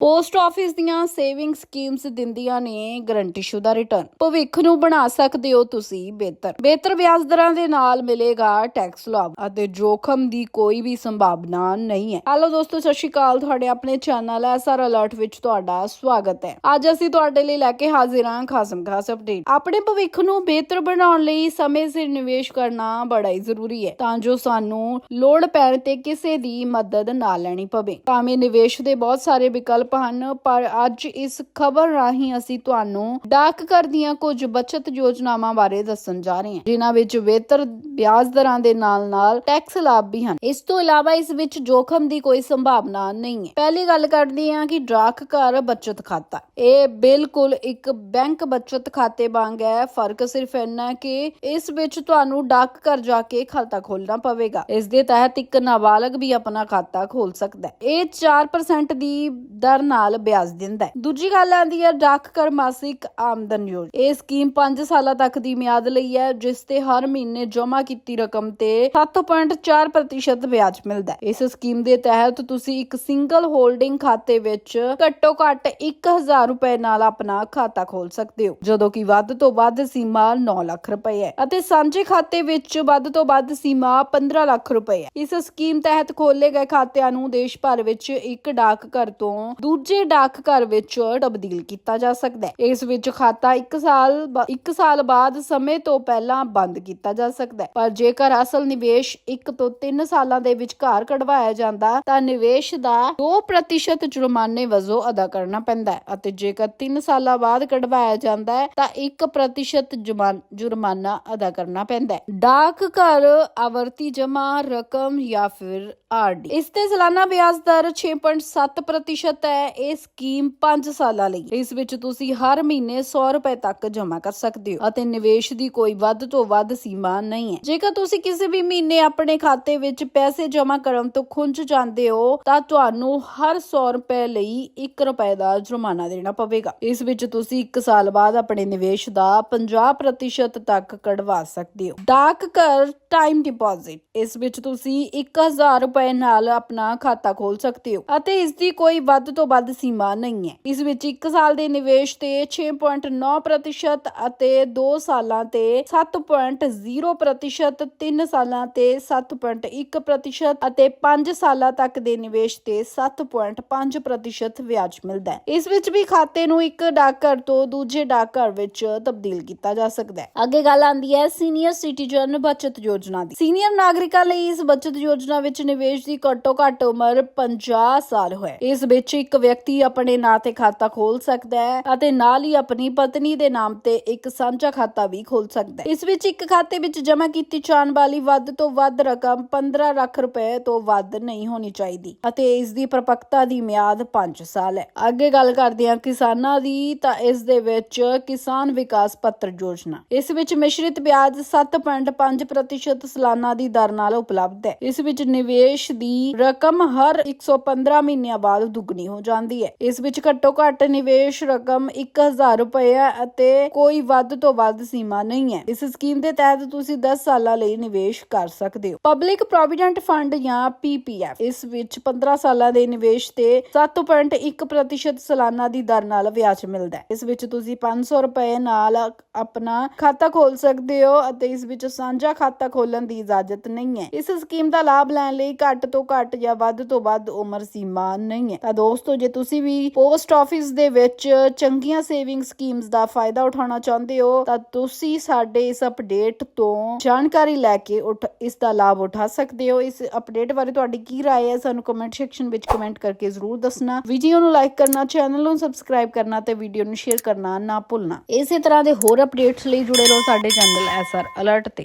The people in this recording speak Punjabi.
ਪੋਸਟ ਆਫਿਸ ਦੀਆਂ ਸੇਵਿੰਗ ਸਕੀਮਸ ਦਿੰਦੀਆਂ ਨੇ ਗਰੰਟੀਸ਼ੁਦਾ ਰਿਟਰਨ। ਭਵਿੱਖ ਨੂੰ ਬਣਾ ਸਕਦੇ ਹੋ ਤੁਸੀਂ ਬਿਹਤਰ। ਬਿਹਤਰ ਵਿਆਜ ਦਰਾਂ ਦੇ ਨਾਲ ਮਿਲੇਗਾ ਟੈਕਸ ਲਾਭ ਅਤੇ ਜੋਖਮ ਦੀ ਕੋਈ ਵੀ ਸੰਭਾਵਨਾ ਨਹੀਂ ਹੈ। ਹੈਲੋ ਦੋਸਤੋ, ਸਤਿ ਸ਼੍ਰੀ ਅਕਾਲ। ਤੁਹਾਡੇ ਆਪਣੇ ਚੈਨਲ ਐਸਆਰ ਅਲਰਟ ਵਿੱਚ ਤੁਹਾਡਾ ਸਵਾਗਤ ਹੈ। ਅੱਜ ਅਸੀਂ ਤੁਹਾਡੇ ਲਈ ਲੈ ਕੇ ਹਾਜ਼ਰ ਹਾਂ ਖਾਸਮ ਖਾਸ ਅਪਡੇਟ। ਆਪਣੇ ਭਵਿੱਖ ਨੂੰ ਬਿਹਤਰ ਬਣਾਉਣ ਲਈ ਸਮੇਂ ਸਿਰ ਨਿਵੇਸ਼ ਕਰਨਾ ਬੜਾ ਹੀ ਜ਼ਰੂਰੀ ਹੈ, ਤਾਂ ਜੋ ਸਾਨੂੰ ਲੋੜ ਪੈਣ ਤੇ ਕਿਸੇ ਦੀ ਮਦਦ ਨਾ ਲੈਣੀ ਪਵੇ। ਭਾਵੇਂ ਨਿਵੇਸ਼ ਦੇ ਬਹੁਤ ਸਾਰੇ ਵਿਕਲਪ ਹਨ, ਪਰ ਅੱਜ ਇਸ ਖਬਰ ਰਾਹੀਂ ਅਸੀਂ ਤੁਹਾਨੂੰ ਡਾਕ ਘਰ ਦੀਆਂ ਕੁਝ ਬਚਤ ਯੋਜਨਾਵਾਂ ਬਾਰੇ ਦੱਸਣ ਜਾ ਰਹੇ ਹਾਂ, ਜਿਨ੍ਹਾਂ ਵਿੱਚ ਬਿਹਤਰ ਵਿਆਜ ਦਰਾਂ ਦੇ ਨਾਲ-ਨਾਲ ਟੈਕਸ ਲਾਭ ਵੀ ਹਨ। ਇਸ ਤੋਂ ਇਲਾਵਾ ਇਸ ਵਿੱਚ ਜੋਖਮ ਦੀ ਕੋਈ ਸੰਭਾਵਨਾ ਨਹੀਂ ਹੈ। ਪਹਿਲੀ ਗੱਲ ਕਰਦੇ ਹਾਂ ਕਿ ਡਾਕ ਘਰ ਬਚਤ ਖਾਤਾ। ਇਹ ਬਿਲਕੁਲ ਇੱਕ ਬੈਂਕ ਬਚਤ ਖਾਤੇ ਵਾਂਗ ਹੈ। ਫ਼ਰਕ ਸਿਰਫ ਇੰਨਾ ਕਿ ਇਸ ਵਿੱਚ ਤੁਹਾਨੂੰ ਡਾਕ ਘਰ ਜਾ ਕੇ ਖਾਤਾ ਖੋਲਣਾ ਪਵੇਗਾ। ਇਸ ਦੇ ਤਹਿਤ ਇੱਕ ਨਾਬਾਲਗ ਵੀ ਆਪਣਾ ਖਾਤਾ ਖੋਲ ਸਕਦਾ ਹੈ। ਇਹ 4% ਦੀ ਦਰ ਨਾਲ ਵਿਆਜ ਦਿੰਦਾ ਹੈ। ਦੂਜੀ ਗੱਲ ਆਂਦੀ ਹੈ, ਡਾਕਘਰ ਮਾਸਿਕ ਆਮਦਨ ਯੋਜਨਾ। ਇਹ ਸਕੀਮ 5 ਸਾਲਾਂ ਤੱਕ ਦੀ ਮਿਆਦ ਲਈ ਹੈ, ਜਿਸ ਤੇ ਹਰ ਮਹੀਨੇ ਜਮ੍ਹਾਂ ਕੀਤੀ ਰਕਮ ਤੇ 7.4% ਵਿਆਜ ਮਿਲਦਾ ਹੈ। ਇਸ ਸਕੀਮ ਦੇ ਤਹਿਤ ਤੁਸੀਂ ਇੱਕ ਸਿੰਗਲ ਹੋਲਡਿੰਗ ਖਾਤੇ ਵਿੱਚ ਘੱਟੋ ਘੱਟ 1000 ਰੁਪਏ ਨਾਲ ਆਪਣਾ ਖਾਤਾ ਖੋਲ ਸਕਦੇ ਹੋ, ਜਦੋਂ ਕਿ ਵੱਧ ਤੋਂ ਵੱਧ ਸੀਮਾ 9 ਲੱਖ ਰੁਪਏ ਹੈ ਅਤੇ ਸਾਂਝੇ ਖਾਤੇ ਵਿੱਚ ਵੱਧ ਤੋਂ ਵੱਧ ਸੀਮਾ 15 ਲੱਖ ਰੁਪਏ ਹੈ। ਇਸ ਸਕੀਮ ਤਹਿਤ ਖੋਲੇ ਗਏ ਖਾਤਿਆਂ ਨੂੰ ਦੇਸ਼ ਭਰ ਵਿੱਚ ਇੱਕ ਡਾਕ ਘਰ ਤੋਂ ਦੂਜੇ ਡਾਕ ਘਰ ਵਿੱਚ ਤਬਦੀਲ ਕੀਤਾ ਜਾ ਸਕਦਾ ਹੈ। ਇਸ ਵਿੱਚ ਖਾਤਾ 1 ਸਾਲ 1 ਸਾਲ ਬਾਅਦ ਸਮੇਂ ਤੋਂ ਪਹਿਲਾਂ ਬੰਦ ਕੀਤਾ ਜਾ ਸਕਦਾ ਹੈ। ਪਰ ਜੇਕਰ ਅਸਲ ਨਿਵੇਸ਼ 1 ਤੋਂ 3 ਸਾਲਾਂ ਦੇ ਵਿਚਕਾਰ ਕਢਵਾਇਆ ਜਾਂਦਾ, ਤਾਂ ਨਿਵੇਸ਼ ਦਾ 2% ਜੁਰਮਾਨੇ ਵਜੋਂ ਅਦਾ ਕਰਨਾ ਪੈਂਦਾ ਹੈ ਅਤੇ ਜੇਕਰ 3 ਸਾਲਾਂ ਬਾਅਦ ਕਢਵਾਇਆ ਜਾਂਦਾ ਹੈ, ਤਾਂ 1% ਜੁਰਮਾਨ- ਜੁਰਮਾਨਾ ਅਦਾ ਕਰਨਾ ਪੈਂਦਾ ਹੈ। ਡਾਕ ਘਰ ਆਵਰਤੀ ਜਮਾ ਰਕਮ ਜਾਂ ਫਿਰ ਆਰਡੀ ਇਸ ਤੇ ਸਾਲਾਨਾ ਵਿਆਜ ਦਰ 6.7% ਹੈ। ਇਹ ਸਕੀਮ 5 ਸਾਲਾਂ ਲਈ ਇਸ ਵਿੱਚ ਤੁਸੀਂ ਹਰ ਮਹੀਨੇ 100 ਰੁਪਏ ਤੱਕ ਜਮ੍ਹਾਂ ਕਰ ਸਕਦੇ ਹੋ ਅਤੇ ਨਿਵੇਸ਼ ਦੀ ਕੋਈ ਵੱਧ ਤੋਂ ਵੱਧ ਸੀਮਾ ਨਹੀਂ ਹੈ। ਜੇਕਰ ਤੁਸੀਂ ਕਿਸੇ ਵੀ ਮਹੀਨੇ ਆਪਣੇ ਖਾਤੇ ਵਿੱਚ ਪੈਸੇ ਜਮ੍ਹਾਂ ਕਰਨ ਤੋਂ ਖੁੰਝ ਜਾਂਦੇ ਹੋ, ਤਾਂ ਤੁਹਾਨੂੰ ਹਰ 100 ਰੁਪਏ ਲਈ 1 ਰੁਪਏ ਦਾ ਜੁਰਮਾਨਾ ਦੇਣਾ ਪਵੇਗਾ। ਇਸ ਵਿੱਚ ਤੁਸੀਂ 1 ਸਾਲ ਬਾਅਦ ਆਪਣੇ ਨਿਵੇਸ਼ ਦਾ 50% ਤੱਕ ਕਢਵਾ ਸਕਦੇ ਹੋ। ਡਾਕ ਘਰ ਟਾਈਮ ਡਿਪੋਜ਼ਿਟ। ਇਸ ਵਿੱਚ ਤੁਸੀਂ 1000 ਰੁਪਏ ਨਾਲ ਆਪਣਾ ਖਾਤਾ ਖੋਲ ਸਕਦੇ ਹੋ ਅਤੇ ਇਸ ਦੀ ਕੋਈ ਵੱਧ ਤੋਂ ਵੱਧ ਸੀਮਾ ਨਹੀਂ ਹੈ। ਇਸ ਵਿੱਚ 1 ਸਾਲ ਦੇ ਨਿਵੇਸ਼ ਤੇ 6.9% ਅਤੇ 2 ਸਾਲਾਂ ਤੇ 7.0% 3 ਸਾਲਾਂ ਤੇ 7.1% ਅਤੇ 5 ਸਾਲਾਂ ਤੱਕ ਦੇ ਨਿਵੇਸ਼ ਤੇ 7.5% ਵਿਆਜ ਮਿਲਦਾ ਹੈ। ਇਸ ਵਿੱਚ ਵੀ ਖਾਤੇ ਨੂੰ ਇੱਕ ਡਾਕਘਰ ਤੋਂ ਦੂਜੇ ਡਾਕਘਰ ਵਿੱਚ ਤਬਦੀਲ ਕੀਤਾ ਜਾ ਸਕਦਾ ਹੈ। ਅੱਗੇ ਗੱਲ ਆਉਂਦੀ ਹੈ ਸੀਨੀਅਰ ਸਿਟੀਜ਼ਨ ਬਚਤ ਯੋਜਨਾ ਦੀ। ਸੀਨੀਅਰ ਨਾਗਰਿਕਾਂ ਲਈ ਇਸ ਬਚਤ ਯੋਜਨਾ ਵਿੱਚ ਨਿਵੇਸ਼ ਦੀ ਘੱਟੋ ਘੱਟ ਉਮਰ 50 ਸਾਲ ਹੋਏ। ਇਸ ਵਿੱਚ ਇੱਕ ਵਿਅਕਤੀ ਆਪਣੇ ਨਾਂ ਤੇ ਖਾਤਾ ਖੋਲ ਸਕਦਾ ਹੈ ਅਤੇ ਨਾਲ ਹੀ ਆਪਣੀ ਪਤਨੀ ਦੇ ਨਾਮ ਤੇ ਇੱਕ ਸਾਂਝਾ ਖਾਤਾ ਵੀ ਖੋਲ ਸਕਦਾ ਹੈ। ਇਸ ਵਿੱਚ ਇੱਕ ਖਾਤੇ ਵਿੱਚ ਜਮ੍ਹਾਂ ਕੀਤੀ ਜਾਣ ਵਾਲੀ ਵੱਧ ਤੋਂ ਵੱਧ ਰਕਮ 15 ਲੱਖ ਰੁਪਏ ਤੋਂ ਵੱਧ ਨਹੀਂ ਹੋਣੀ ਚਾਹੀਦੀ ਅਤੇ ਇਸ ਦੀ ਪ੍ਰਪੱਕਤਾ ਦੀ ਮਿਆਦ 5 ਸਾਲ ਹੈ। ਅੱਗੇ ਗੱਲ ਕਰਦੇ ਹਾਂ ਕਿਸਾਨਾਂ ਦੀ, ਤਾਂ ਇਸ ਦੇ ਵਿੱਚ ਕਿਸਾਨ ਵਿਕਾਸ ਪੱਤਰ ਯੋਜਨਾ। ਇਸ ਵਿੱਚ ਮਿਸ਼ਰਿਤ ਵਿਆਜ 7.5% ਸਾਲਾਨਾ ਦੀ ਦਰ ਨਾਲ ਉਪਲਬਧ ਹੈ। ਇਸ ਵਿੱਚ ਨਿਵੇਸ਼ ਦੀ ਰਕਮ ਹਰ 115 ਮਹੀਨਿਆਂ ਬਾਅਦ ਦੁੱਗਣੀ ਹੋ ਜਾਂਦੀ ਹੈ। ਇਸ ਵਿੱਚ ਘੱਟੋ ਘੱਟ ਨਿਵੇਸ਼ ਰਕਮ 1000 ਰੁਪਏ ਹੈ ਅਤੇ ਕੋਈ ਵੱਧ ਤੋਂ ਵੱਧ ਸੀਮਾ ਨਹੀਂ ਹੈ। ਇਸ ਸਕੀਮ ਦੇ ਤਹਿਤ ਤੁਸੀਂ 10 ਸਾਲਾਂ ਲਈ ਨਿਵੇਸ਼ ਕਰ ਸਕਦੇ ਹੋ। ਪਬਲਿਕ ਪ੍ਰੋਵੀਡੈਂਟ ਫੰਡ ਜਾਂ ਪੀਪੀਐਫ ਇਸ ਵਿੱਚ 15 ਸਾਲਾਂ ਦੇ ਨਿਵੇਸ਼ ਤੇ 7.1% ਸਾਲਾਨਾ ਦੀ ਦਰ ਨਾਲ ਵਿਆਜ ਮਿਲਦਾ ਹੈ। ਇਸ ਵਿੱਚ ਤੁਸੀਂ 500 ਰੁਪਏ ਨਾਲ ਆਪਣਾ ਖਾਤਾ ਖੋਲ ਸਕਦੇ ਹੋ ਅਤੇ ਇਸ ਵਿੱਚ ਸਾਂਝਾ ਖਾਤਾ ਖੋਲਣ ਦੀ ਇਜਾਜ਼ਤ ਨਹੀਂ ਹੈ। ਇਸ ਸਕੀਮ ਦਾ ਲਾਭ ਲੈਣ ਲਈ ਘੱਟ ਤੋਂ ਘੱਟ ਜਾਂ ਵੱਧ ਤੋਂ ਵੱਧ ਉਮਰ ਸੀਮਾ ਨਹੀਂ ਹੈ ਤਾਂ ਦੋਸਤੋ ਜੇ ਤੁਸੀਂ ਵੀ ਪੋਸਟ ਆਫਿਸ ਦੇ ਵਿੱਚ ਚੰਗੀਆਂ ਸੇਵਿੰਗ ਸਕੀਮਸ ਦਾ ਫਾਇਦਾ ਉਠਾਉਣਾ ਚਾਹੁੰਦੇ ਹੋ ਤਾਂ ਤੁਸੀਂ ਸਾਡੇ ਇਸ ਅਪਡੇਟ ਤੋਂ ਜਾਣਕਾਰੀ ਲੈ ਕੇ ਉਠ ਇਸ ਦਾ ਲਾਭ ਉਠਾ ਸਕਦੇ ਹੋ ਇਸ ਅਪਡੇਟ ਬਾਰੇ ਤੁਹਾਡੀ ਕੀ رائے ਹੈ ਸਾਨੂੰ ਕਮੈਂਟ ਸੈਕਸ਼ਨ ਵਿੱਚ ਕਮੈਂਟ ਕਰਕੇ ਜ਼ਰੂਰ ਦੱਸਣਾ ਵੀਡੀਓ ਨੂੰ ਲਾਈਕ ਕਰਨਾ ਚੈਨਲ ਨੂੰ ਸਬਸਕ੍ਰਾਈਬ ਕਰਨਾ ਤੇ ਵੀਡੀਓ ਨੂੰ ਸ਼ੇਅਰ ਕਰਨਾ ਨਾ ਭੁੱਲਣਾ ਇਸੇ ਤਰ੍ਹਾਂ ਦੇ ਹੋਰ ਅਪਡੇਟਸ ਲਈ ਜੁੜੇ ਰਹੋ ਸਾਡੇ ਚੈਨਲ ਐਸਆਰ ਅਲਰਟ ਤੇ